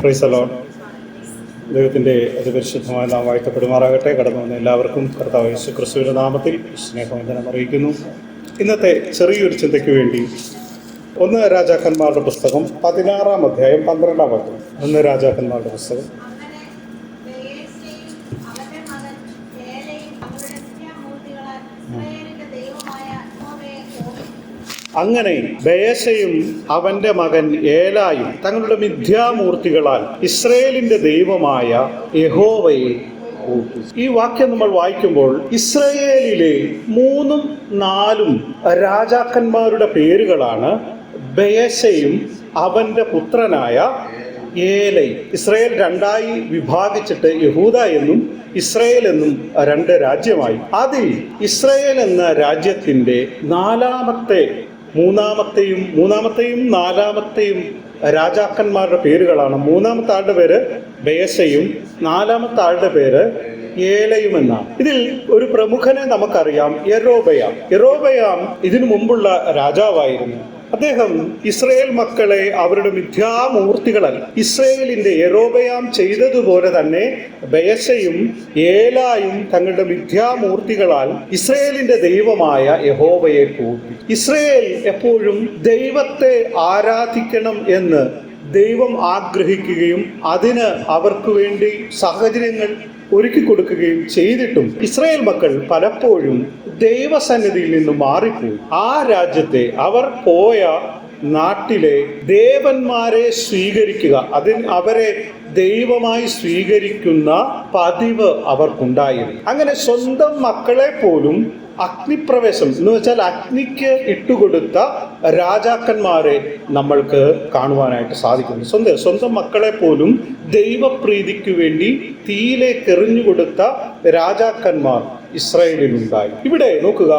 ഫ്രീസലോ ദൈവത്തിന്റെ അതിപരിശുദ്ധമായ നാം വാഴ്ത്തപ്പെടുമാറാകട്ടെ. കടന്നു വന്ന എല്ലാവർക്കും കർത്താവ് യേശു ക്രിസ്തുവിന്റെ നാമത്തിൽ സ്നേഹവന്ദനം അറിയിക്കുന്നു. ഇന്നത്തെ ചെറിയൊരു ചിന്തയ്ക്ക് വേണ്ടി ഒന്ന് രാജാക്കന്മാരുടെ പുസ്തകം പതിനാറാം അധ്യായം പന്ത്രണ്ടാം അധ്യായം ഒന്ന് രാജാക്കന്മാരുടെ പുസ്തകം. അങ്ങനെ ബയസയും അവന്റെ മകൻ ഏലായും തങ്ങളുടെ മിഥ്യാമൂർത്തികളാൽ ഇസ്രയേലിന്റെ ദൈവമായ യഹോവയെ. ഈ വാക്യം നമ്മൾ വായിക്കുമ്പോൾ ഇസ്രയേലിലെ മൂന്നും നാലും രാജാക്കന്മാരുടെ പേരുകളാണ് ബയസയും അവന്റെ പുത്രനായ ഏലൈ ഇസ്രയേൽ രണ്ടായി വിഭാഗിച്ചിട്ട് യഹൂദ എന്നും ഇസ്രയേൽ എന്നും രണ്ട് രാജ്യമായി അതിൽ ഇസ്രയേൽ എന്ന രാജ്യത്തിന്റെ നാലാമത്തെ മൂന്നാമത്തെയും മൂന്നാമത്തെയും നാലാമത്തെയും രാജാക്കന്മാരുടെ പേരുകളാണ്. മൂന്നാമത്തെ ആളുടെ പേര് ബേശയും നാലാമത്തെ ആളുടെ പേര് ഏലയും എന്നാണ്. ഇതിൽ ഒരു പ്രമുഖനെ നമുക്കറിയാം യറോബയാം എറോബയാം ഇതിനു മുമ്പുള്ള രാജാവായിരുന്നു. അദ്ദേഹം ഇസ്രയേൽ മക്കളെ അവരുടെ മിഥ്യാമൂർത്തികളല്ല. ഇസ്രയേലിന്റെ എറോബയാം ചെയ്തതുപോലെ തന്നെ ബയസയും ഏലായും തങ്ങളുടെ മിഥ്യാമൂർത്തികളാൽ ഇസ്രയേലിന്റെ ദൈവമായ യഹോവയെ കൂട്ടി. ഇസ്രയേൽ എപ്പോഴും ദൈവത്തെ ആരാധിക്കണം എന്ന് ദൈവം ആഗ്രഹിക്കുകയും അതിന് അവർക്ക് വേണ്ടി സാഹചര്യങ്ങൾ ഒരുക്കി കൊടുക്കുകയും ചെയ്തിട്ടും ഇസ്രായേൽ മക്കൾ പലപ്പോഴും ദൈവസന്നിധിയിൽ നിന്ന് മാറിപ്പോയി. ആ രാജ്യത്തെ അവർ പോയ നാട്ടിലെ ദേവന്മാരെ സ്വീകരിക്കുക അതിന് അവരെ ദൈവമായി സ്വീകരിക്കുന്ന പതിവ് അവർക്കുണ്ടായിരുന്നു. അങ്ങനെ സ്വന്തം മക്കളെ പോലും അഗ്നിപ്രവേശം. എന്ന് വെച്ചാൽ അഗ്നിക്ക് ഇട്ടുകൊടുത്ത രാജാക്കന്മാരെ നമ്മൾക്ക് കാണുവാനായിട്ട് സാധിക്കുന്നു. സ്വന്തം സ്വന്തം മക്കളെ പോലും ദൈവപ്രീതിക്ക് വേണ്ടി തീയിലേക്ക് എറിഞ്ഞു കൊടുത്ത രാജാക്കന്മാർ ഇസ്രായേലിലുണ്ടായി. ഇവിടെ നോക്കുക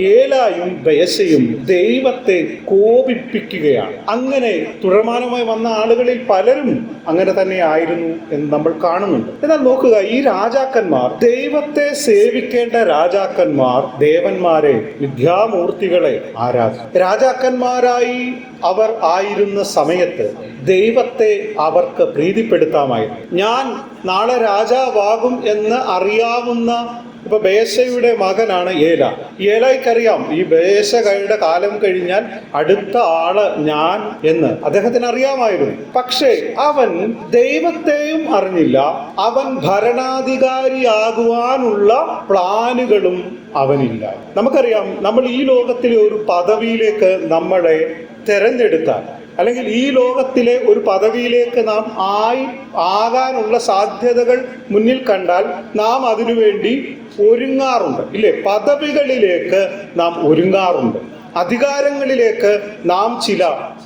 ഏലായും ബയസയും ദൈവത്തെ കോപിപ്പിക്കുകയാണ്. അങ്ങനെ തുടർമാനമായി വന്ന ആളുകളിൽ പലരും അങ്ങനെ തന്നെ ആയിരുന്നു എന്ന് നമ്മൾ കാണുന്നുണ്ട്. എന്നാൽ നോക്കുക ഈ രാജാക്കന്മാർ ദൈവത്തെ സേവിക്കേണ്ട രാജാക്കന്മാർ ദേവന്മാരെ വിദ്യാമൂർത്തികളെ ആരാധിക്കും രാജാക്കന്മാരായി അവർ ആയിരുന്ന സമയത്ത് ദൈവത്തെ അവർക്ക് പ്രീതിപ്പെടുത്താമായിരുന്നു. ഞാൻ നാളെ രാജാവാകും എന്ന് അറിയാവുന്ന ഇപ്പൊ ബേസയുടെ മകനാണ് ഏല. ഏലയ്ക്കറിയാം ഈ ബേശയുടെ കാലം കഴിഞ്ഞാൽ അടുത്ത ആൾ ഞാൻ എന്ന്. അദ്ദേഹത്തിന് അറിയാമായിരുന്നു പക്ഷേ അവൻ ദൈവത്തെയും അറിഞ്ഞില്ല. അവൻ ഭരണാധികാരിയാകുവാനുള്ള പ്ലാനുകളും അവനില്ല. നമുക്കറിയാം നമ്മൾ ഈ ലോകത്തിലെ ഒരു പദവിയിലേക്ക് നമ്മളെ തെരഞ്ഞെടുത്താൽ അല്ലെങ്കിൽ ഈ ലോകത്തിലെ ഒരു പദവിയിലേക്ക് നാം ആയി ആകാനുള്ള സാധ്യതകൾ മുന്നിൽ കണ്ടാൽ നാം അതിനുവേണ്ടി ഒരുങ്ങാറുണ്ട്. ഇല്ലേ? പദവികളിലേക്ക് നാം ഒരുങ്ങാറുണ്ട്. അധികാരങ്ങളിലേക്ക് നാം ചില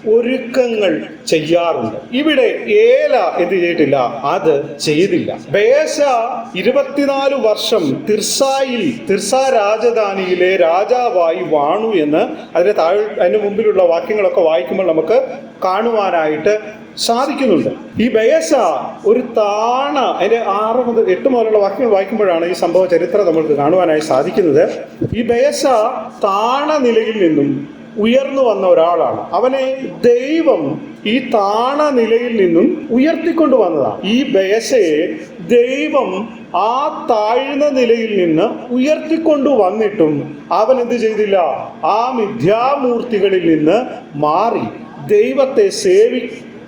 ഒരുക്കങ്ങൾ ചെയ്യാറുണ്ട്. ഇവിടെ ഏല എന്ത് ചെയ്തിട്ടില്ല? അത് ചെയ്തില്ല. ബേശ ഇരുപത്തിനാല് വർഷം തിർസായിൽ തിർസ രാജധാനിയിലെ രാജാവായി വാണു എന്ന് അതിന്റെ താഴെ അതിന് മുമ്പിലുള്ള വാക്യങ്ങളൊക്കെ വായിക്കുമ്പോൾ നമുക്ക് കാണുവാനായിട്ട് സാധിക്കുന്നുണ്ട്. ഈ ബയസ ഒരു താണ അതിന്റെ ആറ് മുതൽ എട്ട് മുതലുള്ള വാക്യങ്ങൾ വായിക്കുമ്പോഴാണ് ഈ സംഭവ ചരിത്രം നമ്മൾക്ക് കാണുവാനായി സാധിക്കുന്നത്. ഈ ബയസ താണ നിലയിൽ നിന്നും ഉയർന്നു വന്ന ഒരാളാണ്. അവനെ ദൈവം ഈ താണ നിലയിൽ നിന്നും ഉയർത്തിക്കൊണ്ടു വന്നതാണ് ഈ ബയസയെ ദൈവം ആ താഴ്ന്ന നിലയിൽ നിന്ന് ഉയർത്തിക്കൊണ്ടു വന്നിട്ടും അവൻ എന്ത് ചെയ്തില്ല? ആ മിഥ്യാമൂർത്തികളിൽ നിന്ന് മാറി. ദൈവത്തെ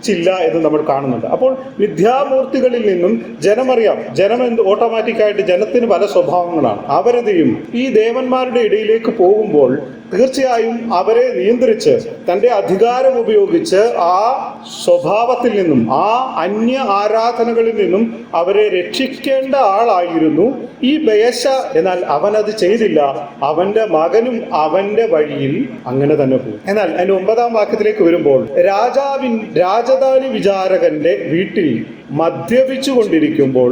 സേവിച്ചില്ല എന്ന് നമ്മൾ കാണുന്നുണ്ട്. അപ്പോൾ വിദ്യാമൂർത്തികളിൽ നിന്നും ജനമറിയാം. ജനം എന്ത് ഓട്ടോമാറ്റിക്കായിട്ട് ജനത്തിന് പല സ്വഭാവങ്ങളാണ്. അവരെന്തെയും ഈ ദേവന്മാരുടെ ഇടയിലേക്ക് പോകുമ്പോൾ തീർച്ചയായും അവരെ നിയന്ത്രിച്ച് തന്റെ അധികാരം ഉപയോഗിച്ച് ആ സ്വഭാവത്തിൽ നിന്നും ആ അന്യ ആരാധനകളിൽ നിന്നും അവരെ രക്ഷിക്കേണ്ട ആളായിരുന്നു ഈ ബയശ. എന്നാൽ അവൻ അത് ചെയ്തില്ല. അവന്റെ മകനും അവന്റെ വഴിയിൽ അങ്ങനെ തന്നെ പോകും. എന്നാൽ അതിന്റെ ഒമ്പതാം വാക്യത്തിലേക്ക് വരുമ്പോൾ രാജാവിൻ രാജധാനി വിചാരകന്റെ വീട്ടിൽ മദ്യപിച്ചു കൊണ്ടിരിക്കുമ്പോൾ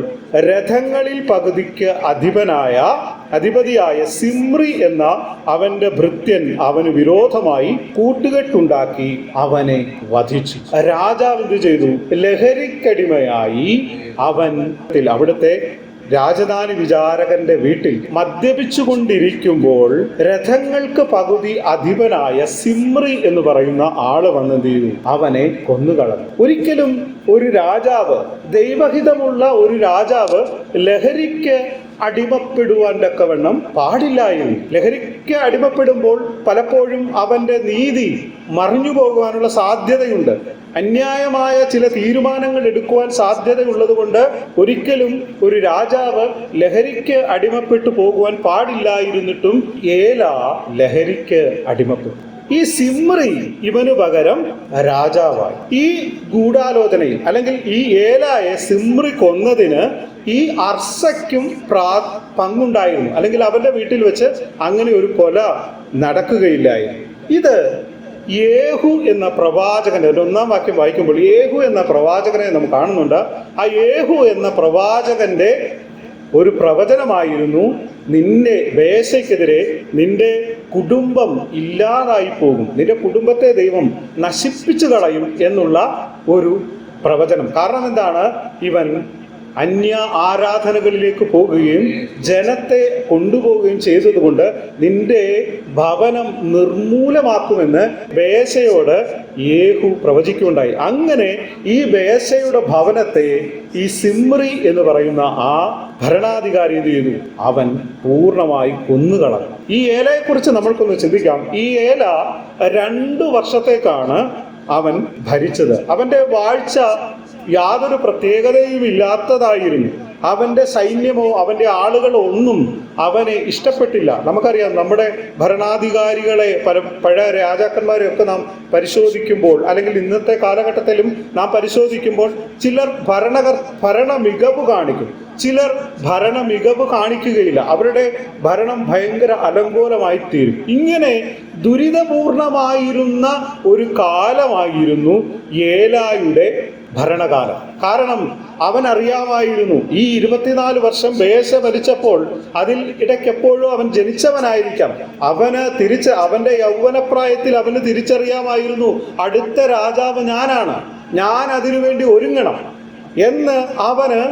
രഥങ്ങളിൽ പകുതിക്ക് അധിപനായ അധിപതിയായ സിമ്രി എന്ന അവന്റെ ഭൃത്യൻ അവന് വിരോധമായി കൂട്ടുകെട്ടുണ്ടാക്കി അവനെ വധിച്ചു. രാജാവ് ചെയ്തു? ലഹരിക്കടിമയായി അവൻ അവിടുത്തെ രാജധാനി വിചാരകന്റെ വീട്ടിൽ മദ്യപിച്ചുകൊണ്ടിരിക്കുമ്പോൾ രഥങ്ങൾക്ക് പകുതി അധിപനായ സിമ്രി എന്ന് പറയുന്ന ആൾ വന്നു തീരു അവനെ കൊന്നുകളഞ്ഞു. ഒരിക്കലും ഒരു രാജാവ് ദൈവഹിതമുള്ള ഒരു രാജാവ് ലഹരിക്ക് അടിമപ്പെടുവാൻ തക്കവണ്ണം പാടില്ലായിരുന്നു ലഹരിക്ക് അടിമപ്പെടുമ്പോൾ പലപ്പോഴും അവന്റെ നീതി മറിഞ്ഞു പോകുവാനുള്ള സാധ്യതയുണ്ട്. അന്യായമായ ചില തീരുമാനങ്ങൾ എടുക്കുവാൻ സാധ്യതയുള്ളത് കൊണ്ട് ഒരിക്കലും ഒരു രാജാവ് ലഹരിക്ക് അടിമപ്പെട്ടു പോകുവാൻ പാടില്ലായിരുന്നിട്ടും ഏല ലഹരിക്ക് അടിമപ്പെട്ടു. ഈ സിമ്രി ഇവന് പകരം രാജാവായി. ഈ ഗൂഢാലോചനയിൽ അല്ലെങ്കിൽ ഈ ഏലായെ സിമ്രി കൊന്നതിന് ഈ അർസയ്ക്കും പ്രാ പങ്കുണ്ടായിരുന്നു. അല്ലെങ്കിൽ അവന്റെ വീട്ടിൽ വെച്ച് അങ്ങനെ ഒരു കൊല നടക്കുകയില്ലായിരുന്നു. ഇത് യേഹു എന്ന പ്രവാചകന്റെ ഒന്നാം വാക്യം വായിക്കുമ്പോൾ യേഹു എന്ന പ്രവാചകനെ നമ്മൾ കാണുന്നുണ്ട്. ആ യേഹു എന്ന പ്രവാചകന്റെ ഒരു പ്രവചനമായിരുന്നു നിന്റെ വേശയ്ക്കെതിരെ നിന്റെ കുടുംബം ഇല്ലാതായി പോകും. നിന്റെ കുടുംബത്തെ ദൈവം നശിപ്പിച്ചു കളയും എന്നുള്ള ഒരു പ്രവചനം. കാരണം എന്താണ്? ഇവൻ അന്യ ആരാധനകളിലേക്ക് പോകുകയും ജനത്തെ കൊണ്ടുപോവുകയും ചെയ്തതുകൊണ്ട് നിന്റെ ഭവനം നിർമൂലമാക്കുമെന്ന് ബേശയോട് യേഹു പ്രവചിക്കുകയുണ്ടായി. അങ്ങനെ ഈ ബേശയുടെ ഭവനത്തെ ഈ സിമ്രി എന്ന് പറയുന്ന ആ ഭരണാധികാരി എന്ത് ചെയ്തു? അവൻ പൂർണമായി കൊന്നുകളഞ്ഞു. ഈ ഏലയെക്കുറിച്ച് നമ്മൾക്കൊന്ന് ചിന്തിക്കാം. ഈ ഏല രണ്ടു വർഷത്തേക്കാണ് അവൻ ഭരിച്ചത്. അവന്റെ വാഴ്ച യാതൊരു പ്രത്യേകതയും ഇല്ലാത്തതായിരുന്നു. അവന്റെ സൈന്യമോ അവന്റെ ആളുകളോ ഒന്നും അവനെ ഇഷ്ടപ്പെട്ടില്ല. നമുക്കറിയാം നമ്മുടെ ഭരണാധികാരികളെ പല പഴയ രാജാക്കന്മാരെ ഒക്കെ നാം പരിശോധിക്കുമ്പോൾ അല്ലെങ്കിൽ ഇന്നത്തെ കാലഘട്ടത്തിലും നാം പരിശോധിക്കുമ്പോൾ ചിലർ ഭരണകർ ഭരണ മികവ് കാണിക്കും. ചിലർ ഭരണ മികവ് കാണിക്കുകയില്ല. അവരുടെ ഭരണം ഭയങ്കര അലങ്കോലമായി തീരും ഇങ്ങനെ ദുരിതപൂർണമായിരുന്ന ഒരു കാലമായിരുന്നു ഏലായുടെ ഭരണകാലം. കാരണം അവൻ അറിയാമായിരുന്നു ഈ ഇരുപത്തിനാല് വർഷം വേശ ഭരിച്ചപ്പോൾ അതിൽ ഇടയ്ക്കെപ്പോഴും അവൻ ജനിച്ചവനായിരിക്കാം. അവന് തിരിച്ച് അവന്റെ യൗവനപ്രായത്തിൽ അവന് തിരിച്ചറിയാമായിരുന്നു അടുത്ത രാജാവ് ഞാനാണ് ഞാൻ അതിനുവേണ്ടി ഒരുങ്ങണം എന്ന് അവന്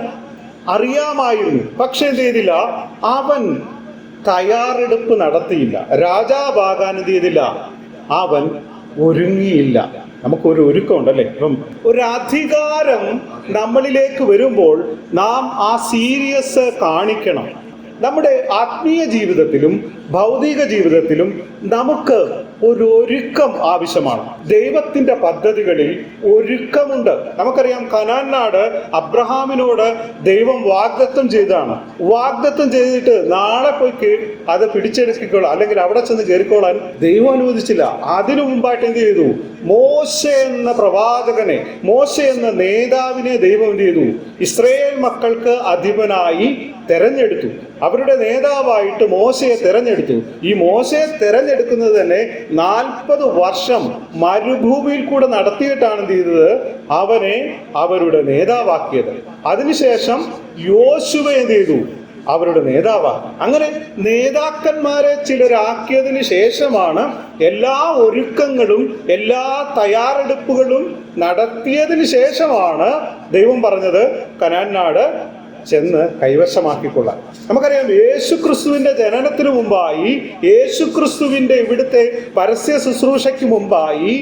അറിയാമായിരുന്നു. പക്ഷെ എന്ത് ചെയ്തില്ല അവൻ തയ്യാറെടുപ്പ് നടത്തിയില്ല രാജാവാകാൻ എന്ത് ചെയ്തില്ല അവൻ ഒരുങ്ങിയില്ല. നമുക്കൊരു ഒരുക്കമുണ്ടല്ലേ? ഇപ്പം ഒരു അധികാരം നമ്മളിലേക്ക് വരുമ്പോൾ നാം ആ സീരിയസ് കാണിക്കണം. നമ്മുടെ ആത്മീയ ജീവിതത്തിലും ഭൗതിക ജീവിതത്തിലും നമുക്ക് ഒരു ഒരുക്കം ആവശ്യമാണ്. ദൈവത്തിന്റെ പദ്ധതികളിൽ ഒരുക്കമുണ്ട്. നമുക്കറിയാം കനാൻ നാട് അബ്രഹാമിനോട് ദൈവം വാഗ്ദത്വം ചെയ്താണ് വാഗ്ദത്വം ചെയ്തിട്ട് നാളെ പോയി അത് പിടിച്ചെടുക്കിക്കോളാം അല്ലെങ്കിൽ അവിടെ ചെന്ന് കയറിക്കോളാൻ ദൈവം അനുവദിച്ചില്ല. അതിനു മുമ്പായിട്ട് എന്ത് ചെയ്തു? മോശ എന്ന പ്രവാചകനെ മോശ എന്ന നേതാവിനെ ദൈവം എന്ത് ചെയ്തു? ഇസ്രയേൽ മക്കൾക്ക് അധിപനായി തെരഞ്ഞെടുത്തു. അവരുടെ നേതാവായിട്ട് മോശയെ തെരഞ്ഞെടുത്തു. ഈ മോശയെ തെരഞ്ഞെടുക്കുന്നത് തന്നെ നാൽപ്പത് വർഷം മരുഭൂമിയിൽ കൂടെ നടത്തിയിട്ടാണ് എന്ത് ചെയ്തത്? അവനെ അവരുടെ നേതാവാക്കിയത്. അതിനുശേഷം യോശുവ എന്ത് ചെയ്തു? അവരുടെ നേതാവാക്കി. അങ്ങനെ നേതാക്കന്മാരെ ചിലരാക്കിയതിന് ശേഷമാണ് എല്ലാ ഒരുക്കങ്ങളും എല്ലാ തയ്യാറെടുപ്പുകളും നടത്തിയതിന് ശേഷമാണ് ദൈവം പറഞ്ഞത് കനാൻ നാട് ചെന്ന് കൈവശമാക്കിക്കൊള്ളാം നമുക്കറിയാം യേശു ക്രിസ്തുവിന്റെ ജനനത്തിനു മുമ്പായി യേശു ക്രിസ്തുവിന്റെ ഇവിടുത്തെ പരസ്യ ശുശ്രൂഷയ്ക്ക് മുമ്പായി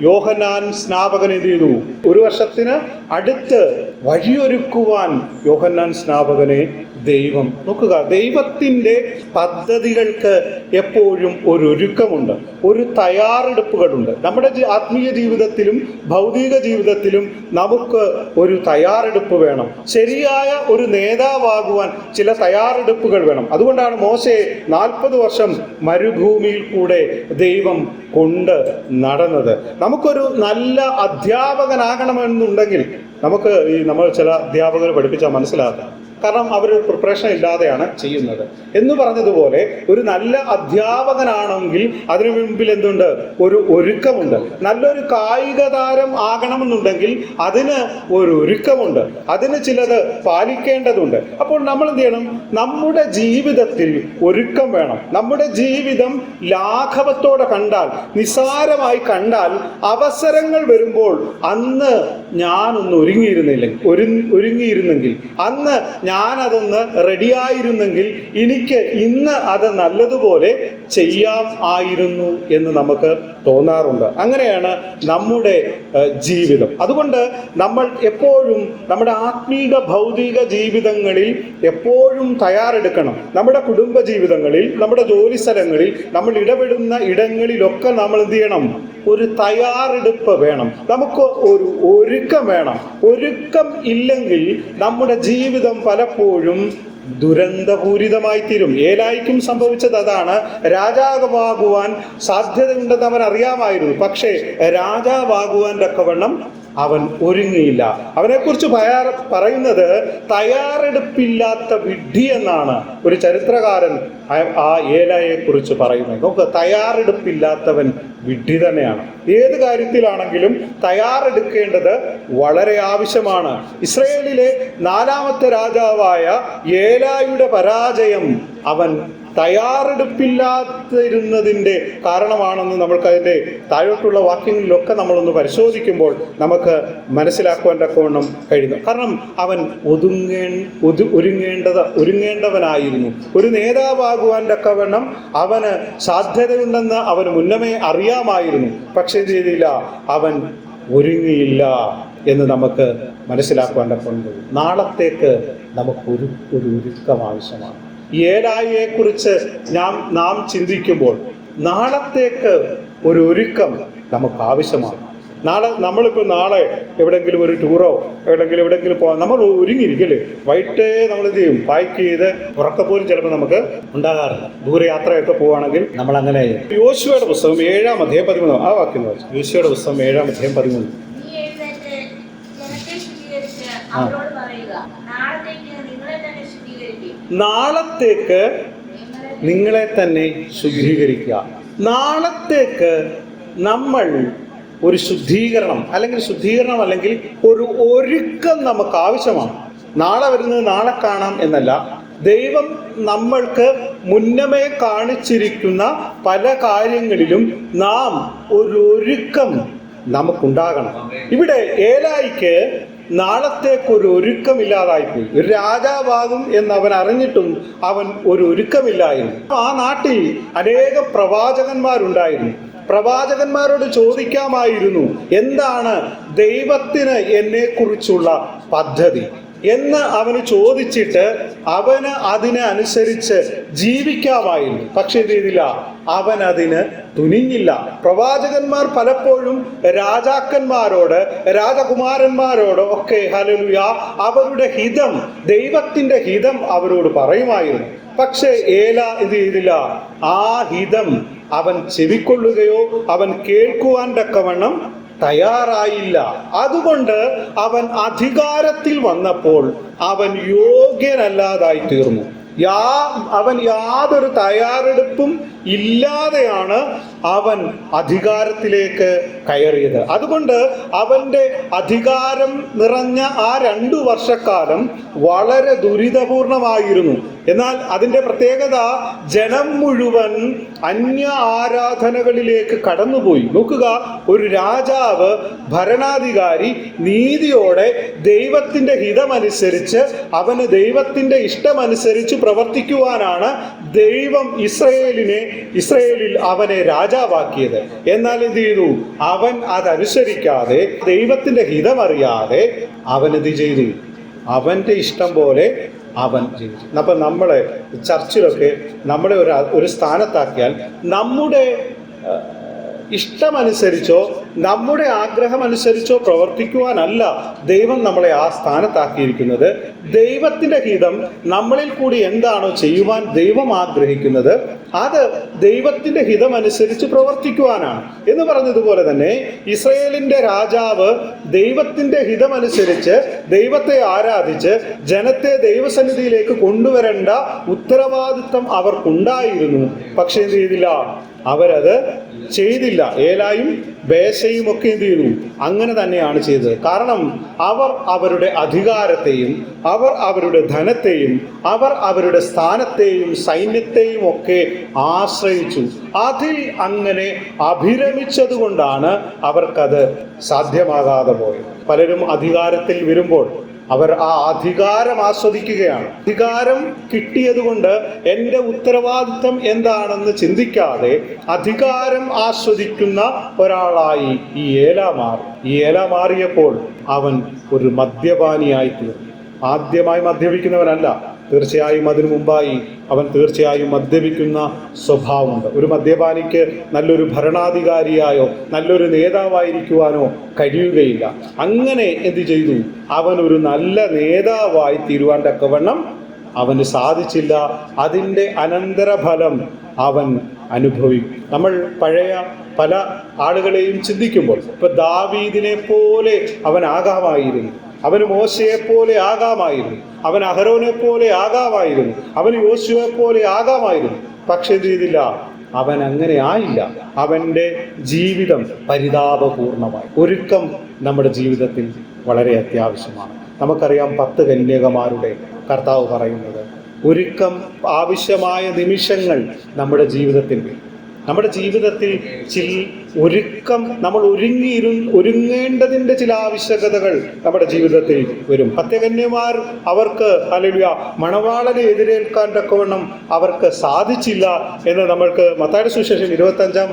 യോഹനാൻ സ്നാപകൻ എന്ത് ചെയ്തു? ഒരു വർഷത്തിന് അടുത്ത് വഴിയൊരുക്കുവാൻ യോഹന്നാൻ സ്നാപകനെ ദൈവം. നോക്കുക ദൈവത്തിന്റെ പദ്ധതികൾക്ക് എപ്പോഴും ഒരു ഒരുക്കമുണ്ട് ഒരു തയ്യാറെടുപ്പുകളുണ്ട്. നമ്മുടെ ആത്മീയ ജീവിതത്തിലും ഭൗതിക ജീവിതത്തിലും നമുക്ക് ഒരു തയ്യാറെടുപ്പ് വേണം. ശരിയായ ഒരു നേതാവാകുവാൻ ചില തയ്യാറെടുപ്പുകൾ വേണം. അതുകൊണ്ടാണ് മോശയെ നാൽപ്പത് വർഷം മരുഭൂമിയിൽ കൂടെ ദൈവം കൊണ്ട് നടന്നത്. നമുക്കൊരു നല്ല അധ്യാപകനാകണമെന്നുണ്ടെങ്കിൽ നമുക്ക് ഈ നമ്മൾ ചില അധ്യാപകർ പഠിപ്പിച്ചാൽ മനസ്സിലാക്കാം. കാരണം അവർ പ്രിപ്പറേഷൻ ഇല്ലാതെയാണ് ചെയ്യുന്നത്. എന്ന് പറഞ്ഞതുപോലെ ഒരു നല്ല അധ്യാപകനാണെങ്കിൽ അതിനു മുമ്പിൽ എന്തുണ്ട്? ഒരു ഒരുക്കമുണ്ട്. നല്ലൊരു കായിക താരം ആകണമെന്നുണ്ടെങ്കിൽ അതിന് ഒരു ഒരുക്കമുണ്ട്. അതിന് ചിലത് പാലിക്കേണ്ടതുണ്ട്. അപ്പോൾ നമ്മൾ എന്ത് ചെയ്യണം? നമ്മുടെ ജീവിതത്തിൽ ഒരുക്കം വേണം. നമ്മുടെ ജീവിതം ലാഘവത്തോടെ കണ്ടാൽ നിസ്സാരമായി കണ്ടാൽ അവസരങ്ങൾ വരുമ്പോൾ അന്ന് ഞാനൊന്ന് ഒരുങ്ങിയിരുന്നില്ലെങ്കിൽ ഒരു ഒരുങ്ങിയിരുന്നെങ്കിൽ അന്ന് ഞാനതൊന്ന് റെഡിയായിരുന്നെങ്കിൽ എനിക്ക് ഇന്ന് അത് നല്ലതുപോലെ ചെയ്യാം ആയിരുന്നു എന്ന് നമുക്ക് തോന്നാറുണ്ട്. അങ്ങനെയാണ് നമ്മുടെ ജീവിതം. അതുകൊണ്ട് നമ്മൾ എപ്പോഴും നമ്മുടെ ആത്മീക ഭൗതിക ജീവിതങ്ങളിൽ എപ്പോഴും തയ്യാറെടുക്കണം. നമ്മുടെ കുടുംബ ജീവിതങ്ങളിൽ നമ്മുടെ ജോലി സ്ഥലങ്ങളിൽ നമ്മൾ ഇടപെടുന്ന ഇടങ്ങളിലൊക്കെ നമ്മൾ എന്ത് ചെയ്യണം? ഒരു തയ്യാറെടുപ്പ് വേണം. നമുക്ക് ഒരു ഒരുക്കം വേണം. ഒരുക്കം ഇല്ലെങ്കിൽ നമ്മുടെ ജീവിതം പലപ്പോഴും ദുരന്തപൂരിതമായി തീരും ഏലായിക്കും സംഭവിച്ചത് അതാണ്. രാജാവാകുവാൻ സാധ്യതയുണ്ടെന്ന് അവൻ അറിയാമായിരുന്നു. പക്ഷേ രാജാവാകുവാൻ തക്കവണ്ണം അവൻ ഒരുങ്ങിയില്ല. അവനെക്കുറിച്ച് പയാ- പറയുന്നത് തയ്യാറെടുപ്പില്ലാത്ത വിഡ്ഢി എന്നാണ്. ഒരു ചരിത്രകാരൻ ആ- ഏലയെക്കുറിച്ച് ഏലായെ കുറിച്ച് പറയുന്നത്. നമുക്ക് തയ്യാറെടുപ്പില്ലാത്തവൻ വിഡ്ഢി തന്നെയാണ്. ഏത് കാര്യത്തിലാണെങ്കിലും തയ്യാറെടുക്കേണ്ടത് വളരെ ആവശ്യമാണ്. ഇസ്രയേലിലെ നാലാമത്തെ രാജാവായ ഏലായുടെ പരാജയം അവൻ തയ്യാറെടുപ്പില്ലാതിരുന്നതിന്റെ കാരണമാണെന്ന് നമുക്കതിന്റെ താഴോട്ടുള്ള വാക്യങ്ങളിലൊക്കെ നമ്മളൊന്ന് പരിശോധിക്കുമ്പോൾ നമുക്ക് മനസ്സിലാക്കുവാൻ തക്കവണ്ണം കഴിയുന്നു. കാരണം അവൻ ഒതുങ്ങേ ഒതു ഒരുങ്ങേണ്ടത് ഒരുങ്ങേണ്ടവനായിരുന്നു. ഒരു നേതാവാകുവാൻ തക്കവണ്ണം അവന് സാധ്യതയുണ്ടെന്ന് അവന് മുന്നമേ അറിയാമായിരുന്നു. പക്ഷേ ചെയ്തില്ല? അവൻ ഒരുങ്ങിയില്ല എന്ന് നമുക്ക് മനസ്സിലാക്കുവാൻ കഴിയും. നാളത്തേക്ക് നമുക്കൊരു ഒരു ഒരുക്കം ആവശ്യമാണ്. ഏലായിയെ കുറിച്ച് നാം നാം ചിന്തിക്കുമ്പോൾ നാളത്തേക്ക് ഒരു ഒരുക്കം നമുക്ക് ആവശ്യമാണ്. നാളെ നമ്മളിപ്പോൾ നാളെ എവിടെങ്കിലും ഒരു ടൂറോ എവിടെങ്കിലും എവിടെങ്കിലും പോകാൻ നമ്മൾ ഒരുങ്ങിയിരിക്കല്ലേ? വൈകിട്ടേ നമ്മൾ എന്ത് ചെയ്യും? പാക്ക് ചെയ്ത് ഉറക്കപ്പോലും ചിലപ്പോൾ നമുക്ക് ഉണ്ടാകാറില്ല. ദൂരയാത്രയൊക്കെ പോവുകയാണെങ്കിൽ നമ്മൾ അങ്ങനെ യോശുവയുടെ പുസ്തകം ഏഴാം അധ്യായം പതിമൂന്ന് ആ വാക്യം വെച്ചു യോശുവയുടെ പുസ്തകം ഏഴാം അധ്യായം പതിമൂന്ന്. നീ എഴുന്നേറ്റ് ജനത്തെ ശുദ്ധീകരിച്ച് അവരോട് പറയുക നാളത്തേക്ക് നിങ്ങളെ തന്നെ ശുദ്ധീകരിക്കും നാളത്തേക്ക് നിങ്ങളെ തന്നെ ശുദ്ധീകരിക്കുക. നാളത്തേക്ക് നമ്മൾ ഒരു ശുദ്ധീകരണം അല്ലെങ്കിൽ ശുദ്ധീകരണം അല്ലെങ്കിൽ ഒരു ഒരുക്കം നമുക്ക് ആവശ്യമാണ്. നാളെ വരുന്നത് നാളെ കാണാം എന്നല്ല. ദൈവം നമ്മൾക്ക് മുന്നമേ കാണിച്ചിരിക്കുന്ന പല കാര്യങ്ങളിലും നാം ഒരു ഒരുക്കം നമുക്കുണ്ടാകണം. ഇവിടെ ഏലായിക്ക് നാളത്തേക്ക് ഒരു ഒരുക്കമില്ലാതായിപ്പോയി. ഒരു രാജാവാകും എന്ന് അവൻ അറിഞ്ഞിട്ടും അവൻ ഒരു ഒരുക്കമില്ലായിരുന്നു. ആ നാട്ടിൽ അനേക പ്രവാചകന്മാരുണ്ടായിരുന്നു. പ്രവാചകന്മാരോട് ചോദിക്കാമായിരുന്നു എന്താണ് ദൈവത്തിന് എന്നെക്കുറിച്ചുള്ള പദ്ധതി? എന്ന് അവന് ചോദിച്ചിട്ട് അവന് അതിനെ അനുസരിച്ച് ജീവിക്കാമായിരുന്നു. പക്ഷെ എന്ത് ചെയ്തില്ല? അവൻ അതിന് തുനിഞ്ഞില്ല. പ്രവാചകന്മാർ പലപ്പോഴും രാജാക്കന്മാരോട് രാജകുമാരന്മാരോട് ഒക്കെ ഹലലുയ അവരുടെ ഹിതം ദൈവത്തിന്റെ ഹിതം അവരോട് പറയുമായിരുന്നു. പക്ഷേ ഏല ഇത് ചെയ്തില്ല? ആ ഹിതം അവൻ ചെവിക്കൊള്ളുകയോ അവൻ കേൾക്കുവാൻ തക്കവണ്ണം തയ്യാറായില്ല. അതുകൊണ്ട് അവൻ അധികാരത്തിൽ വന്നപ്പോൾ അവൻ യോഗ്യനല്ലാതായി തീർന്നു യാ അവൻ യാതൊരു തയ്യാറെടുപ്പും ഇല്ലാതെയാണ് അവൻ അധികാരത്തിലേക്ക് കയറിയത്. അതുകൊണ്ട് അവന്റെ അധികാരം നിറഞ്ഞ ആ രണ്ടു വർഷക്കാലം വളരെ ദുരിതപൂർണമായിരുന്നു. എന്നാൽ അതിന്റെ പ്രത്യേകത ജനം മുഴുവൻ അന്യ ആരാധനകളിലേക്ക് കടന്നുപോയി. നോക്കുക ഒരു രാജാവ് ഭരണാധികാരി നീതിയോടെ ദൈവത്തിന്റെ ഹിതമനുസരിച്ച് അവന് ദൈവത്തിന്റെ ഇഷ്ടമനുസരിച്ച് പ്രവർത്തിക്കുവാനാണ് ദൈവം ഇസ്രയേലിനെ ഇസ്രയേലിൽ അവനെ രാജാവാക്കിയത്. എന്നാൽ എന്ത് ചെയ്തു? അവൻ അതനുസരിക്കാതെ ദൈവത്തിന്റെ ഹിതമറിയാതെ അവൻ എന്ത് ചെയ്തു? അവന്റെ ഇഷ്ടം പോലെ അവൻ ജീവിച്ചു. അപ്പം നമ്മളെ ചർച്ചിലൊക്കെ നമ്മളെ ഒരു ഒരു സ്ഥാനത്താക്കിയാൽ നമ്മുടെ ഇഷ്ടമനുസരിച്ചോ നമ്മുടെ ആഗ്രഹമനുസരിച്ചോ പ്രവർത്തിക്കുവാനല്ല ദൈവം നമ്മളെ ആ സ്ഥാനത്താക്കിയിരിക്കുന്നത്. ദൈവത്തിന്റെ ഹിതം നമ്മളിൽ കൂടി എന്താണോ ചെയ്യുവാൻ ദൈവം ആഗ്രഹിക്കുന്നത് അത് ദൈവത്തിന്റെ ഹിതമനുസരിച്ച് പ്രവർത്തിക്കുവാനാണ്. എന്ന് പറഞ്ഞതുപോലെ തന്നെ ഇസ്രയേലിന്റെ രാജാവ് ദൈവത്തിന്റെ ഹിതമനുസരിച്ച് ദൈവത്തെ ആരാധിച്ച് ജനത്തെ ദൈവസന്നിധിയിലേക്ക് കൊണ്ടുവരേണ്ട ഉത്തരവാദിത്വം അവർക്കുണ്ടായിരുന്നു. പക്ഷേ എന്ത് ചെയ്തില്ല? അവരത് ചെയ്തില്ല. ഏലായും ബേശയും ഒക്കെ എന്ത് ചെയ്തു? അങ്ങനെ തന്നെയാണ് ചെയ്തത്. കാരണം അവർ അവരുടെ അധികാരത്തെയും അവർ അവരുടെ ധനത്തെയും അവർ അവരുടെ സ്ഥാനത്തെയും സൈന്യത്തെയും ഒക്കെ ആശ്രയിച്ചു. അതിൽ അങ്ങനെ അഭിരമിച്ചത് കൊണ്ടാണ് അവർക്കത് സാധ്യമാകാതെ പോയത്. പലരും അധികാരത്തിൽ വരുമ്പോൾ അവർ ആ അധികാരം ആസ്വദിക്കുകയാണ്. അധികാരം കിട്ടിയതുകൊണ്ട് എന്റെ ഉത്തരവാദിത്തം എന്താണെന്ന് ചിന്തിക്കാതെ അധികാരം ആസ്വദിക്കുന്ന ഒരാളായി ഈ ഏല മാറി ഈ ഏല മാറിയപ്പോൾ അവൻ ഒരു മദ്യപാനിയായി തീർന്നു. ആദ്യമായി മദ്യപിക്കുന്നവനല്ല. തീർച്ചയായും അതിനു മുമ്പായി അവൻ തീർച്ചയായും മദ്യപിക്കുന്ന സ്വഭാവമുണ്ട്. ഒരു മദ്യപാനിക്ക് നല്ലൊരു ഭരണാധികാരിയായോ നല്ലൊരു നേതാവായിരിക്കുവാനോ കഴിയുകയില്ല. അങ്ങനെ എന്ത് ചെയ്തു? അവൻ ഒരു നല്ല നേതാവായി തീരുവാൻ തക്കവണ്ണം അവന് സാധിച്ചില്ല. അതിന്റെ അനന്തരഫലം അവൻ അനുഭവിക്കും. നമ്മൾ പഴയ പല ആളുകളെയും ചിന്തിക്കുമ്പോൾ ഇപ്പൊ ദാവീദിനെ പോലെ അവൻ ആകാമായിരുന്നു. അവന് മോശയെ പോലെ ആകാമായിരുന്നു. അവൻ അഹരോനെ പോലെ ആകാമായിരുന്നു. അവന് യോശുവെ പോലെ ആകാമായിരുന്നു. പക്ഷെ എന്ത് ചെയ്തില്ല? അവൻ അങ്ങനെ ആയില്ല. അവന്റെ ജീവിതം പരിതാപപൂർണമായി. ഒരുക്കം നമ്മുടെ ജീവിതത്തിൽ വളരെ അത്യാവശ്യമാണ്. നമുക്കറിയാം പത്ത് കന്യകമാരുടെ കർത്താവ് പറയുന്നത് ഒരുക്കം ആവശ്യമായ നിമിഷങ്ങൾ നമ്മുടെ ജീവിതത്തിൽ. നമ്മുടെ ജീവിതത്തിൽ ചില ഒരുക്കം നമ്മൾ ഒരുങ്ങിയിരു ഒരുങ്ങേണ്ടതിന്റെ ചില ആവശ്യകതകൾ നമ്മുടെ ജീവിതത്തിൽ വരും. പത്യകന്യമാർ അവർക്ക് അല്ലെങ്കിൽ മണവാളനെ എതിരേൽക്കാൻ തക്കവണ്ണം അവർക്ക് സാധിച്ചില്ല എന്ന് നമ്മൾക്ക് മത്തായുടെ സുശേഷം ഇരുപത്തഞ്ചാം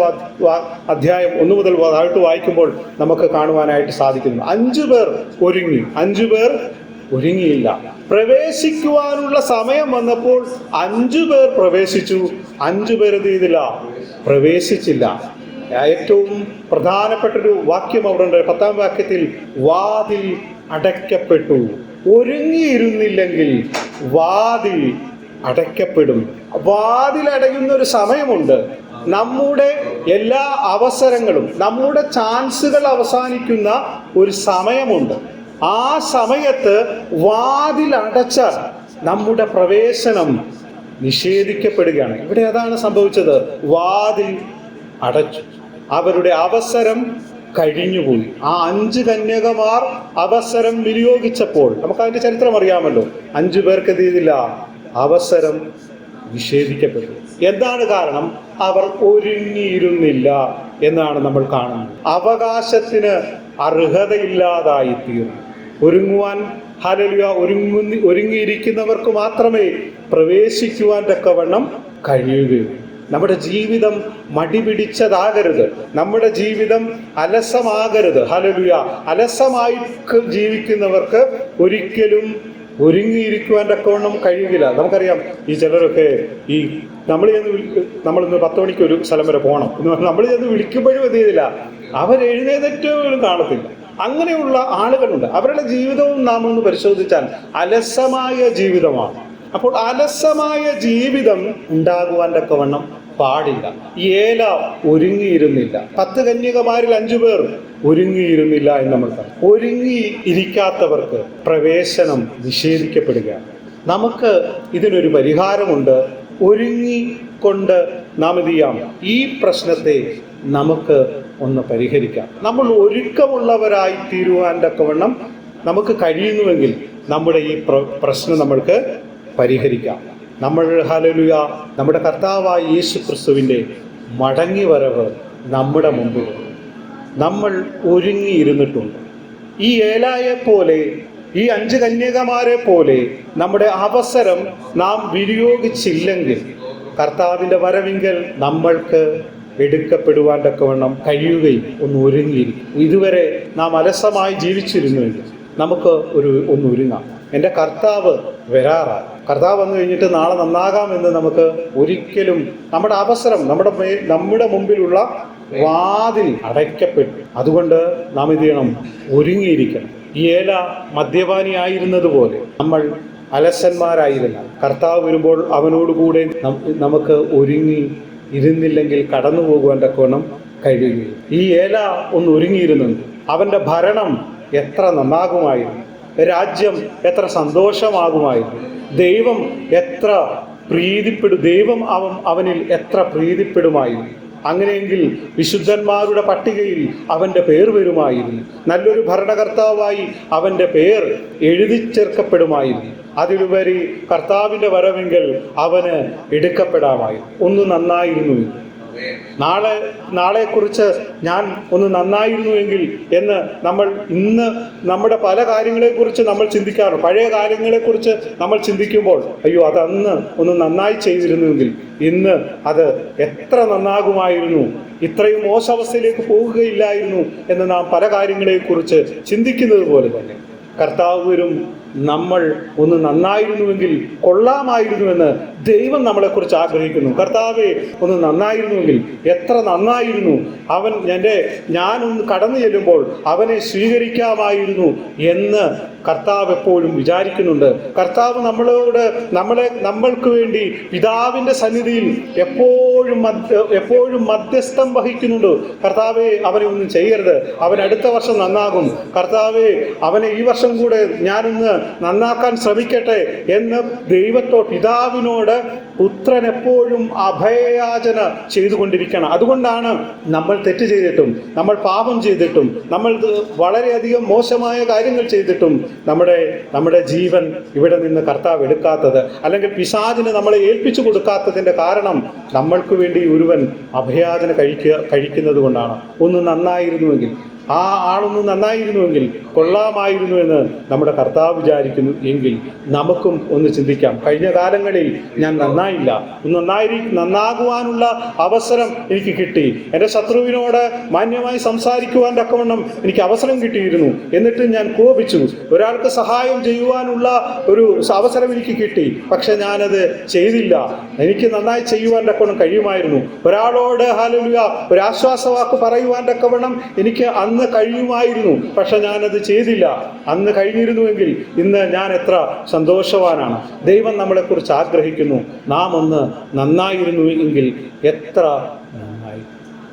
അധ്യായം ഒന്നു മുതൽ താഴ്ത്ത് വായിക്കുമ്പോൾ നമുക്ക് കാണുവാനായിട്ട് സാധിക്കുന്നു. അഞ്ചു പേർ ഒരുങ്ങി. അഞ്ചു പേർ ഒരുങ്ങിയില്ല. പ്രവേശിക്കുവാനുള്ള സമയം വന്നപ്പോൾ അഞ്ചു പേർ പ്രവേശിച്ചു. അഞ്ചു പേർ എന്ത് ചെയ്തില്ല? പ്രവേശിച്ചില്ല. ഏറ്റവും പ്രധാനപ്പെട്ട ഒരു വാക്യം അവിടെ ഉണ്ട്. പത്താം വാക്യത്തിൽ വാതിൽ അടയ്ക്കപ്പെട്ടു. ഒരുങ്ങിയിരുന്നില്ലെങ്കിൽ വാതിൽ അടയ്ക്കപ്പെടും. വാതിൽ അടയുന്ന ഒരു സമയമുണ്ട്. നമ്മുടെ എല്ലാ അവസരങ്ങളും നമ്മുടെ ചാൻസുകൾ അവസാനിക്കുന്ന ഒരു സമയമുണ്ട്. ആ സമയത്ത് വാതിൽ അടച്ച നമ്മുടെ പ്രവേശനം നിഷേധിക്കപ്പെടുകയാണ്. ഇവിടെ അതാണ് സംഭവിച്ചത്. വാതിൽ അടച്ചു. അവരുടെ അവസരം കഴിഞ്ഞുപോയി. ആ അഞ്ച് കന്യകമാർ അവസരം വിനിയോഗിച്ചപ്പോൾ നമുക്ക് അതിന്റെ ചരിത്രം അറിയാമല്ലോ. അഞ്ചു പേർക്ക് എന്ത് ചെയ്തില്ല? അവസരം നിഷേധിക്കപ്പെട്ടു. എന്താണ് കാരണം? അവർ ഒരുങ്ങിയിരുന്നില്ല എന്നാണ് നമ്മൾ കാണുന്നത്. അവകാശത്തിന് അർഹതയില്ലാതായി തീർന്നു ഒരുങ്ങുവാൻ ഹാലലിയ ഒരുങ്ങുന്നി ഒരുങ്ങിയിരിക്കുന്നവർക്ക് മാത്രമേ പ്രവേശിക്കുവാൻ തക്കവണ്ണം കഴിയുകയുള്ളൂ. നമ്മുടെ ജീവിതം മടി പിടിച്ചതാകരുത്. നമ്മുടെ ജീവിതം അലസമാകരുത്. ഹലലുയ അലസമായി ജീവിക്കുന്നവർക്ക് ഒരിക്കലും ഒരുങ്ങിയിരിക്കുവാൻ തക്കവണ്ണം കഴിയുകയില്ല. നമുക്കറിയാം ഈ ചിലരൊക്കെ ഈ നമ്മൾ ചെന്ന് നമ്മളിന്ന് പത്ത് മണിക്ക് ഒരു സ്ഥലം വരെ പോകണം. എന്ന് പറഞ്ഞാൽ നമ്മൾ ചെന്ന് വിളിക്കുമ്പോഴും എന്ത് ചെയ്തില്ല? അവരെഴുന്നേറ്റവും കാണത്തില്ല. അങ്ങനെയുള്ള ആളുകളുണ്ട്. അവരുടെ ജീവിതവും നാം ഒന്ന് പരിശോധിച്ചാൽ അലസമായ ജീവിതമാണ്. അപ്പോൾ അലസമായ ജീവിതം ഉണ്ടാകുവാൻ തക്കവണ്ണം പാടില്ല. ഏല ഒരുങ്ങിയിരുന്നില്ല. പത്ത് കന്യകമാരിൽ അഞ്ചു പേർ ഒരുങ്ങിയിരുന്നില്ല എന്ന് നമ്മൾ പറയും. ഒരുങ്ങി ഇരിക്കാത്തവർക്ക് പ്രവേശനം നിഷേധിക്കപ്പെടുക നമുക്ക് ഇതിനൊരു പരിഹാരമുണ്ട്. ഒരുങ്ങിക്കൊണ്ട് നാം എന്ത് ചെയ്യാം? ഈ പ്രശ്നത്തെ നമുക്ക് ഒന്ന് പരിഹരിക്കാം. നമ്മൾ ഒരുക്കമുള്ളവരായി തീരുവാൻ തക്കവണ്ണം നമുക്ക് കഴിയുന്നുവെങ്കിൽ നമ്മുടെ ഈ പ്ര- പ്രശ്നം നമ്മൾക്ക് പരിഹരിക്കാം. നമ്മൾ ഹലലുയ നമ്മുടെ കർത്താവായ യേശു ക്രിസ്തുവിന്റെ മടങ്ങി വരവ് നമ്മുടെ മുമ്പിൽ. നമ്മൾ ഒരുങ്ങിയിരുന്നിട്ടുണ്ട്. ഈ ഏലായെ പോലെ ഈ അഞ്ച് കന്യകമാരെ പോലെ നമ്മുടെ അവസരം നാം വിനിയോഗിച്ചില്ലെങ്കിൽ കർത്താവിന്റെ വരവിങ്കൽ നമ്മൾക്ക് എടുക്കപ്പെടുവാൻ തക്കവണ്ണം കഴിയുകയും ഒന്ന് ഒരുങ്ങിയിരിക്കും ഇതുവരെ നാം അലസമായി ജീവിച്ചിരുന്നുവെങ്കിൽ നമുക്ക് ഒരു ഒന്ന് ഒരുങ്ങാം. എന്റെ കർത്താവ് വരാറായി. കർത്താവ് വന്നു കഴിഞ്ഞിട്ട് നാളെ നന്നാകാമെന്ന് നമുക്ക് ഒരിക്കലും നമ്മുടെ അവസരം നമ്മുടെ നമ്മുടെ മുമ്പിലുള്ള വാതിൽ അടയ്ക്കപ്പെട്ടു. അതുകൊണ്ട് നാം ഇത് ചെയ്യണം? ഒരുങ്ങിയിരിക്കണം. ഏല മദ്യപാനിയായിരുന്നതുപോലെ നമ്മൾ അലസന്മാരായിരുന്ന കർത്താവ് വരുമ്പോൾ അവനോടുകൂടെ നമുക്ക് ഒരുങ്ങി ഇരുന്നില്ലെങ്കിൽ കടന്നു പോകുവാൻ കോണം കഴിയുകയും ഈ ഏല ഒന്ന് ഒരുങ്ങിയിരുന്നുണ്ട് അവന്റെ ഭരണം എത്ര നന്നാകുമായിരുന്നു. രാജ്യം എത്ര സന്തോഷമാകുമായിരുന്നു. ദൈവം എത്ര പ്രീതിപ്പെടും ദൈവം അവൻ അവനിൽ എത്ര പ്രീതിപ്പെടുമായിരുന്നു. അങ്ങനെയെങ്കിൽ വിശുദ്ധന്മാരുടെ പട്ടികയിൽ അവന്റെ പേർ വരുമായിരുന്നു. നല്ലൊരു ഭരണകർത്താവായി അവന്റെ പേർ എഴുതി ചേർക്കപ്പെടുമായിരുന്നു അതിലുപരി കർത്താവിന്റെ വരവെങ്കിൽ അവന് എടുക്കപ്പെടാമായി. ഒന്ന് നന്നായിരുന്നു. നാളെ നാളെക്കുറിച്ച് ഞാൻ ഒന്ന് നന്നായിരുന്നുവെങ്കിൽ എന്ന് നമ്മൾ ഇന്ന് നമ്മുടെ പല കാര്യങ്ങളെക്കുറിച്ച് നമ്മൾ ചിന്തിക്കാറുണ്ട്. പഴയ കാര്യങ്ങളെക്കുറിച്ച് നമ്മൾ ചിന്തിക്കുമ്പോൾ അയ്യോ അതന്ന് ഒന്ന് നന്നായി ചെയ്തിരുന്നുവെങ്കിൽ ഇന്ന് അത് എത്ര നന്നാകുമായിരുന്നു? ഇത്രയും മോശാവസ്ഥയിലേക്ക് പോകുകയില്ലായിരുന്നു എന്ന് നാം പല കാര്യങ്ങളെക്കുറിച്ച് ചിന്തിക്കുന്നത് പോലെ തന്നെ. കർത്താവ് വരും നമ്മൾ ഒന്ന് നന്നായിരുന്നുവെങ്കിൽ കൊള്ളാമായിരുന്നുവെന്ന് ദൈവം നമ്മളെക്കുറിച്ച് ആഗ്രഹിക്കുന്നു. കർത്താവെ ഒന്ന് നന്നായിരുന്നുവെങ്കിൽ എത്ര നന്നായിരുന്നു. അവൻ എന്റെ ഞാനൊന്ന് കടന്നു ചെല്ലുമ്പോൾ അവനെ സ്വീകരിക്കാമായിരുന്നു എന്ന് കർത്താവ് എപ്പോഴും വിചാരിക്കുന്നുണ്ട്. കർത്താവ് നമ്മളോട് നമ്മളെ നമ്മൾക്ക് വേണ്ടി പിതാവിന്റെ സന്നിധിയിൽ എപ്പോഴും എപ്പോഴും മധ്യസ്ഥം വഹിക്കുന്നുണ്ട്. കർത്താവെ അവനെ ഒന്നും ചെയ്യരുത്. അവൻ അടുത്ത വർഷം നന്നാകും. കർത്താവെ അവനെ ഈ വർഷം കൂടെ ഞാനൊന്ന് നന്നാക്കാൻ ശ്രമിക്കട്ടെ എന്ന് ദൈവത്തോ പിതാവിനോട് പുത്രൻ എപ്പോഴും അഭയയാചന ചെയ്തുകൊണ്ടിരിക്കണം. അതുകൊണ്ടാണ് നമ്മൾ തെറ്റ് ചെയ്തിട്ടും നമ്മൾ പാപം ചെയ്തിട്ടും നമ്മൾ വളരെയധികം മോശമായ കാര്യങ്ങൾ ചെയ്തിട്ടും നമ്മുടെ നമ്മുടെ ജീവൻ ഇവിടെ നിന്ന് കർത്താവ് എടുക്കാത്തത് അല്ലെങ്കിൽ പിശാചിന് നമ്മളെ ഏൽപ്പിച്ചു കൊടുക്കാത്തതിന്റെ കാരണം നമ്മൾക്ക് വേണ്ടി ഒരുവൻ അഭയാചന കഴിക്കുക കഴിക്കുന്നത് കൊണ്ടാണ്. ഒന്ന് നന്നായിരുന്നുവെങ്കിൽ ആ ആളൊന്ന് നന്നായിരുന്നുവെങ്കിൽ കൊള്ളാമായിരുന്നു എന്ന് നമ്മുടെ കർത്താവ് വിചാരിക്കുന്നു എങ്കിൽ നമുക്കും ഒന്ന് ചിന്തിക്കാം. കഴിഞ്ഞ കാലങ്ങളിൽ ഞാൻ നന്നായില്ല. നന്നായി നന്നാകുവാനുള്ള അവസരം എനിക്ക് കിട്ടി. എന്റെ ശത്രുവിനോട് മാന്യമായി സംസാരിക്കുവാൻ തക്കവണ്ണം എനിക്ക് അവസരം കിട്ടിയിരുന്നു. എന്നിട്ട് ഞാൻ കോപിച്ചു. ഒരാൾക്ക് സഹായം ചെയ്യുവാനുള്ള ഒരു അവസരം എനിക്ക് കിട്ടി. പക്ഷെ ഞാനത് ചെയ്തില്ല. എനിക്ക് നന്നായി ചെയ്യുവാൻ തക്കവണ്ണം കഴിയുമായിരുന്നു. ഒരാളോട് ഹാലലുയ ഒരു ആശ്വാസവാക്ക് പറയുവാൻ തക്കവണ്ണം എനിക്ക് അന്ന് കഴിയുമായിരുന്നു പക്ഷെ ഞാനത് ചെയ്തില്ല. അന്ന് കഴിഞ്ഞിരുന്നുവെങ്കിൽ ഇന്ന് ഞാൻ എത്ര സന്തോഷവാനാണ്. ദൈവം നമ്മളെക്കുറിച്ച് ആഗ്രഹിക്കുന്നു. നാം ഒന്ന് നന്നായിരുന്നു എങ്കിൽ എത്ര നന്നായി.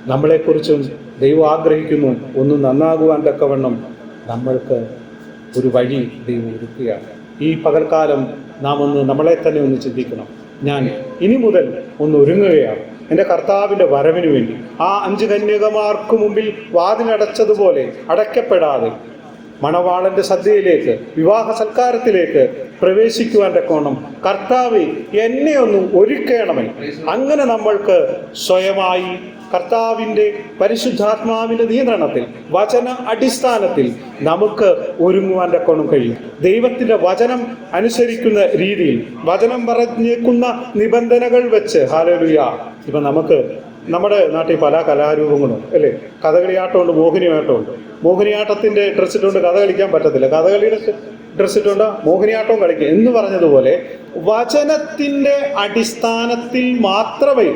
നമ്മളെക്കുറിച്ചും ദൈവം ആഗ്രഹിക്കുന്നു. ഒന്ന് നന്നാകുവാൻ തക്കവണ്ണം നമ്മൾക്ക് ഒരു വഴി ദൈവം ഒരുക്കുകയാണ്. ഈ പകൽക്കാലം നാം ഒന്ന് നമ്മളെ തന്നെ ഒന്ന് ചിന്തിക്കണം. ഞാൻ ഇനി മുതൽ ഒന്ന് ഒരുങ്ങുകയാണ്. എന്റെ കർത്താവിന്റെ വരവിന് വേണ്ടി. ആ അഞ്ച് കന്യകമാർക്ക് മുമ്പിൽ വാതിലടച്ചതുപോലെ അടയ്ക്കപ്പെടാതെ മണവാളന്റെ സദ്യയിലേക്ക് വിവാഹ സൽക്കാരത്തിലേക്ക് പ്രവേശിക്കുവാൻ കോണം കർത്താവ് എന്നെ ഒന്ന് ഒരുക്കണമേ. അങ്ങനെ നമ്മൾക്ക് സ്വയമായി കർത്താവിന്റെ പരിശുദ്ധാത്മാവിന്റെ നിയന്ത്രണത്തിൽ വചന അടിസ്ഥാനത്തിൽ നമുക്ക് ഒരുങ്ങുവാൻ കൊണം കഴിയും. ദൈവത്തിന്റെ വചനം അനുസരിക്കുന്ന രീതിയിൽ വചനം പറഞ്ഞേക്കുന്ന നിബന്ധനകൾ വെച്ച് ഹാലലുയ ഇപ്പം നമുക്ക് നമ്മുടെ നാട്ടിൽ പല കലാരൂപങ്ങളും അല്ലേ? കഥകളിയാട്ടമുണ്ട് മോഹിനിയാട്ടമുണ്ട്. മോഹിനിയാട്ടത്തിന്റെ ഡ്രസ്സ് ഇട്ടുകൊണ്ട് കഥ കളിക്കാൻ പറ്റത്തില്ല. കഥകളിയുടെ ഡ്രസ്സ് ഇട്ടുകൊണ്ട് മോഹിനിയാട്ടവും കളിക്കും. എന്ന് പറഞ്ഞതുപോലെ വചനത്തിന്റെ അടിസ്ഥാനത്തിൽ മാത്രമേ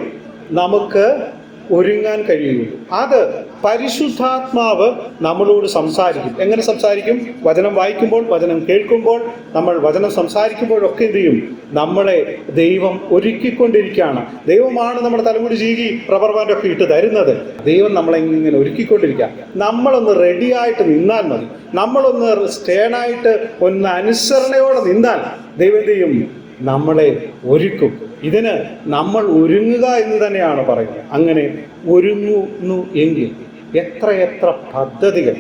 നമുക്ക് ഒരുങ്ങാൻ കഴിയുകയുള്ളൂ അത് പരിശുദ്ധാത്മാവ് നമ്മളോട് സംസാരിക്കും. എങ്ങനെ സംസാരിക്കും? വചനം വായിക്കുമ്പോൾ വചനം കേൾക്കുമ്പോൾ നമ്മൾ വചനം സംസാരിക്കുമ്പോഴൊക്കെ എന്ത് ചെയ്യും? നമ്മളെ ദൈവം ഒരുക്കിക്കൊണ്ടിരിക്കുകയാണ്. ദൈവമാണ് നമ്മുടെ തലമുടി ചീകി റബ്ബർ ഒക്കെ ഇട്ട് തരുന്നത്. ദൈവം നമ്മളെ ഇങ്ങനെ ഒരുക്കിക്കൊണ്ടിരിക്കുക. നമ്മളൊന്ന് റെഡിയായിട്ട് നിന്നാൽ മതി. നമ്മളൊന്ന് സ്റ്റേണായിട്ട് ഒന്ന് അനുസരണയോടെ നിന്നാൽ ദൈവം ചെയ്യും? നമ്മളെ ഒരുക്കും. ഇതിന് നമ്മൾ ഒരുങ്ങുക എന്ന് തന്നെയാണ് പറയുന്നത്. അങ്ങനെ ഒരുങ്ങുന്നു എങ്കിൽ എത്രയെത്ര പദ്ധതികൾ.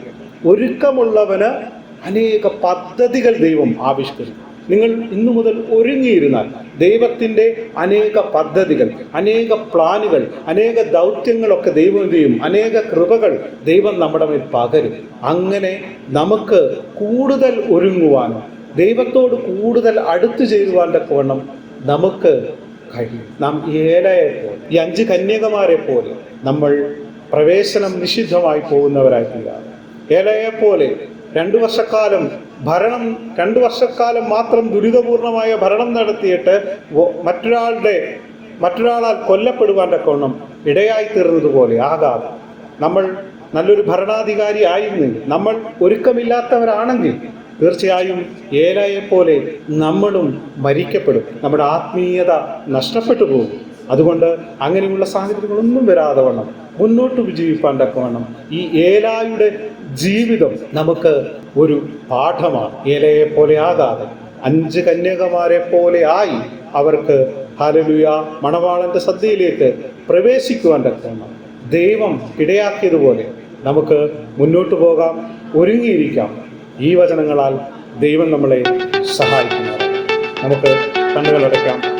ഒരുക്കമുള്ളവന് അനേക പദ്ധതികൾ ദൈവം ആവിഷ്കരിക്കും നിങ്ങൾ ഇന്നു മുതൽ ഒരുങ്ങിയിരുന്നാൽ ദൈവത്തിന്റെ അനേക പദ്ധതികൾ അനേക പ്ലാനുകൾ അനേക ദൗത്യങ്ങളൊക്കെ ദൈവം ചെയ്യും? അനേക കൃപകൾ ദൈവം നമ്മുടെ മേൽ പകരും. അങ്ങനെ നമുക്ക് കൂടുതൽ ഒരുങ്ങുവാനും ദൈവത്തോട് കൂടുതൽ അടുത്തു ചേരുവാൻ തക്കവണ്ണം നമുക്ക് കഴിയും. നാം ഏലയെ പോലെ ഈ അഞ്ച് കന്യകമാരെ പോലെ നമ്മൾ പ്രവേശനം നിഷിദ്ധമായി പോകുന്നവരായിട്ടില്ല ഏലയെ പോലെ രണ്ടു വർഷക്കാലം ഭരണം രണ്ടു വർഷക്കാലം മാത്രം ദുരിതപൂർണമായ ഭരണം നടത്തിയിട്ട് മറ്റൊരാളുടെ മറ്റൊരാളാൽ കൊല്ലപ്പെടുവാൻ തക്കവണ്ണം ഇടയായി തീർന്നതുപോലെ ആകാതെ നമ്മൾ നല്ലൊരു ഭരണാധികാരി ആയിരുന്നെങ്കിൽ നമ്മൾ ഒരുക്കമില്ലാത്തവരാണെങ്കിൽ തീർച്ചയായും ഏലയെപ്പോലെ പോലെ നമ്മളും മരിക്കപ്പെടും. നമ്മുടെ ആത്മീയത നഷ്ടപ്പെട്ടു പോകും. അതുകൊണ്ട് അങ്ങനെയുള്ള സാഹചര്യങ്ങളൊന്നും വരാതെ വണ്ണം. മുന്നോട്ട് വിജയിപ്പാൻ തക്കവണ്ണം ഈ ഏലായുടെ ജീവിതം നമുക്ക് ഒരു പാഠമാണ്. ഏലയെ പോലെ ആകാതെ അഞ്ച് കന്യകമാരെ പോലെ ആയി അവർക്ക് ഹലലുയ മണവാളന്റെ സദ്യയിലേക്ക് പ്രവേശിക്കുവാൻ തക്കവണ്ണം ദൈവം ഇടയാക്കിയതുപോലെ നമുക്ക് മുന്നോട്ട് പോകാം ഒരുങ്ങിയിരിക്കാം. ഈ വചനങ്ങളാൽ ദൈവം നമ്മളെ സഹായിക്കുന്നു നമുക്ക് കണ്ണുകളടയ്ക്കാം